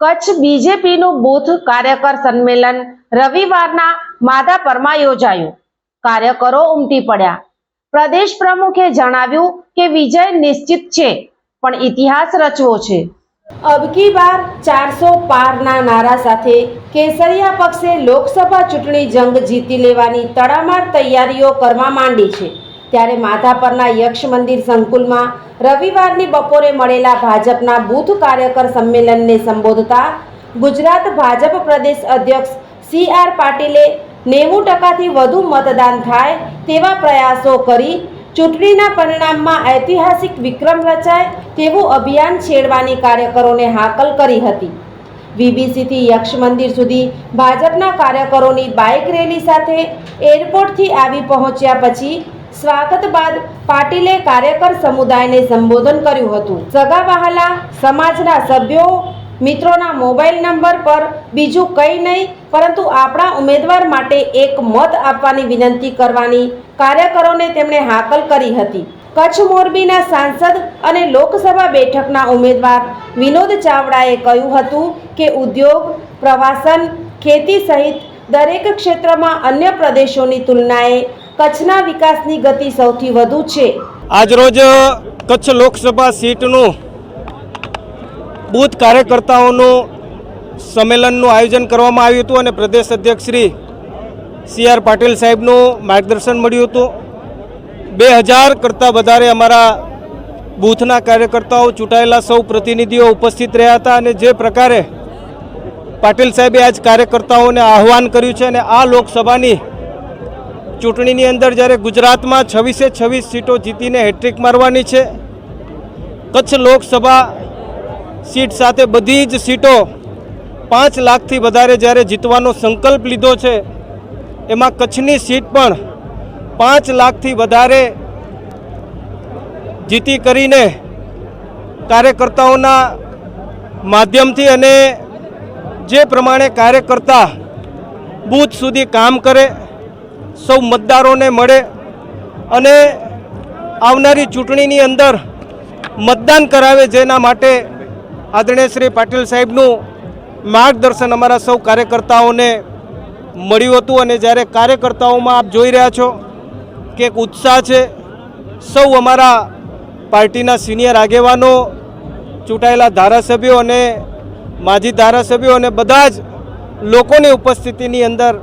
Kutch બીજેપીનું booth કાર્યકર સંમેલન રવિવારના માધાપરમાં યોજાયું. કાર્યકરો ઉમટી પડ્યા. પ્રદેશ પ્રમુખે જણાવ્યું કે વિજય નિશ્ચિત છે, પણ ઇતિહાસ રચવો છે. અબકી બાર ચારસો પારના નારા સાથે કેસરિયા પક્ષે લોકસભા ચૂંટણી જંગ જીતી લેવાની તડામાર તૈયારીઓ કરવા માંડી છે. ત્યારે માધાપરના યક્ષ મંદિર સંકુલમાં રવિવારની બપોરે મળેલા ભાજપના બૂથ કાર્યકર સંમેલનને સંબોધતા ગુજરાત ભાજપ પ્રદેશ અધ્યક્ષ સી આર પાટીલે નેવું ટકાથી વધુ મતદાન થાય તેવા પ્રયાસો કરી ચૂંટણીના પરિણામમાં ઐતિહાસિક વિક્રમ રચાય તેવું અભિયાન છેડવાની કાર્યકરોને હાકલ કરી હતી. વીબીસીથી યક્ષ મંદિર સુધી ભાજપના કાર્યકરોની બાઇક રેલી સાથે એરપોર્ટથી આવી પહોંચ્યા પછી સ્વાગત બાદ પાટીલે કાર્યકર સમુદાયને સંબોધન કર્યું હતું. સગા વહાલા સમાજના સભ્યો, મિત્રોના મોબાઈલ નંબર પર બીજું કંઈ નહીં, પરંતુ આપણા ઉમેદવાર માટે એક મત આપવાની વિનંતી કરવાની કાર્યકરોને તેમણે હાકલ કરી હતી. કચ્છ મોરબીના સાંસદ અને લોકસભા બેઠકના ઉમેદવાર વિનોદ ચાવડાએ કહ્યું હતું કે ઉદ્યોગ, પ્રવાસન, ખેતી સહિત દરેક ક્ષેત્રમાં અન્ય પ્રદેશોની તુલનાએ કચ્છના વિકાસની ગતિ સૌથી વધુ છે. આજરોજ કચ્છ લોકસભા સીટનું બૂથ કાર્યકર્તાઓનું સંમેલનનું આયોજન કરવામાં આવ્યું હતું અને પ્રદેશ અધ્યક્ષ શ્રી સી આર પાટીલ સાહેબનું માર્ગદર્શન મળ્યું હતું. બે હજાર કરતાં વધારે અમારા બૂથના કાર્યકર્તાઓ, ચૂંટાયેલા સૌ પ્રતિનિધિઓ ઉપસ્થિત રહ્યા હતા અને જે પ્રકારે પાટીલ સાહેબે આજ કાર્યકર્તાઓને આહવાન કર્યું છે અને આ લોકસભાની ચૂંટણીની અંદર જ્યારે ગુજરાતમાં છવ્વીસે છવ્વીસ સીટો જીતીને હેટ્રિક મારવાની છે, કચ્છ લોકસભા સીટ સાથે બધી જ સીટો પાંચ લાખથી વધારે જ્યારે જીતવાનો સંકલ્પ લીધો છે, એમાં કચ્છની સીટ પણ પાંચ લાખથી વધારે જીતી કરીને કાર્યકર્તાઓના માધ્યમથી અને જે પ્રમાણે કાર્યકર્તા બૂથ સુધી કામ કરે સૌ મતદારોને મળે અને આવનારી ચૂંટણીની અંદર મતદાન કરાવે જેના માટે આદરણીય શ્રી પાટીલ સાહેબનું માર્ગદર્શન અમારા સૌ કાર્યકર્તાઓને મળ્યું હતું અને જ્યારે કાર્યકર્તાઓમાં આપ જોઈ રહ્યા છો કે એક ઉત્સાહ છે, સૌ અમારા પાર્ટીના સિનિયર આગેવાનો, ચૂંટાયેલા ધારાસભ્યો અને માજી ધારાસભ્યો અને બધા જ લોકોની ઉપસ્થિતિની અંદર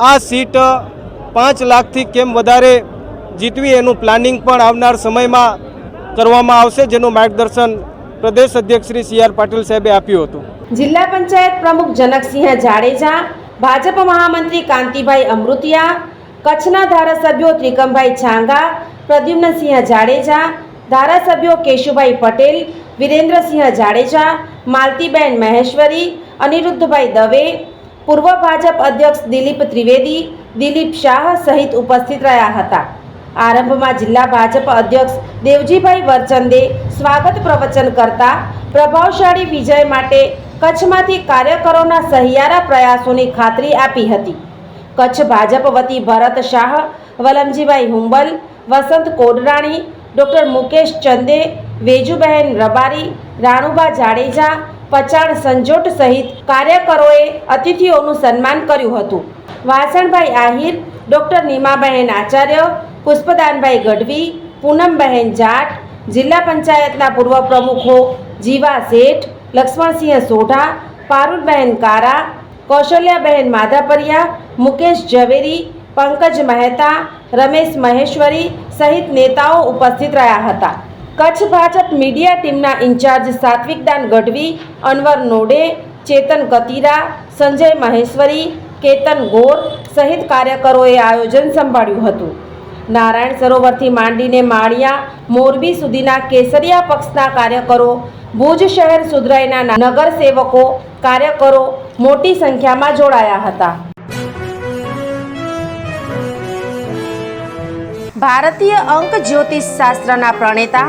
આ સીટ પાંચ લાખથી કેમ વધારે જીતવી એનું પ્લાનિંગ પણ આવનાર સમયમાં કરવામાં આવશે, જેનું માર્ગદર્શન પ્રદેશ અધ્યક્ષ શ્રી સી આર પાટીલ સાહેબે આપ્યું હતું. જિલ્લા પંચાયત પ્રમુખ જનકસિંહ જાડેજા, ભાજપ મહામંત્રી કાંતિભાઈ અમૃતિયા, કચ્છના ધારાસભ્યો ત્રિકમભાઈ છાંગા, પ્રદ્યુમ્નસિંહ જાડેજા, ધારાસભ્યો કેશુભાઈ પટેલ, વિરેન્દ્રસિંહ જાડેજા, માલતીબેન મહેશ્વરી, અનિરુદ્ધભાઈ દવે, પૂર્વ ભાજપ અધ્યક્ષ દિલીપ ત્રિવેદી દિલીપ શાહ સહિત ઉપસ્થિત રહ્યા હતા. આરંભમાં જિલ્લા ભાજપ અધ્યક્ષ દેવજીભાઈ વરચંદે સ્વાગત પ્રવચન કરતા પ્રભાવશાળી વિજય માટે કચ્છમાંથી કાર્યકરોના સહિયારા પ્રયાસોની ખાતરી આપી હતી. કચ્છ ભાજપ વતી ભરત શાહ, વલમજીભાઈ હુંબલ, વસંત કોડરાણી, ડૉક્ટર મુકેશ ચંદે, વેજુબહેન રબારી, રાણુબા જાડેજા પચાણ સંજોટ સહિત કાર્યકરોએ અતિથિઓનું સન્માન કર્યું હતું. વાસણભાઈ આહિર, ડૉક્ટર નીમાબહેન આચાર્ય, પુષ્પદાનભાઈ ગઢવી, પૂનમબહેન જાટ, જિલ્લા પંચાયતના પૂર્વ પ્રમુખો જીવા શેઠ, લક્ષ્મણસિંહ સોઢા, પારુલબહેન કારા, કૌશલ્યાબહેન માધાપરિયા, મુકેશ ઝવેરી, પંકજ મહેતા, રમેશ મહેશ્વરી સહિત નેતાઓ ઉપસ્થિત રહ્યા હતા. કચ્છ ભાજપ મીડિયા ટીમના ઇન્ચાર્જ સાત્વિકદાન ગઢવી, અનવર નોડે, ચેતન કતીરા, સંજય મહેશ્વરી, કેતન ગોર સહિત કાર્યકરોએ આયોજન સંભાળ્યું હતું. નારાયણ સરોવરથી માંડીને માળિયા, મોરબી સુધીના કેસરિયા પક્ષના કાર્યકરો, ભુજ શહેર સુધરાઈના નગરસેવકો, કાર્યકરો મોટી સંખ્યામાં જોડાયા હતા. ભારતીય અંક જ્યોતિષ શાસ્ત્રના પ્રણેતા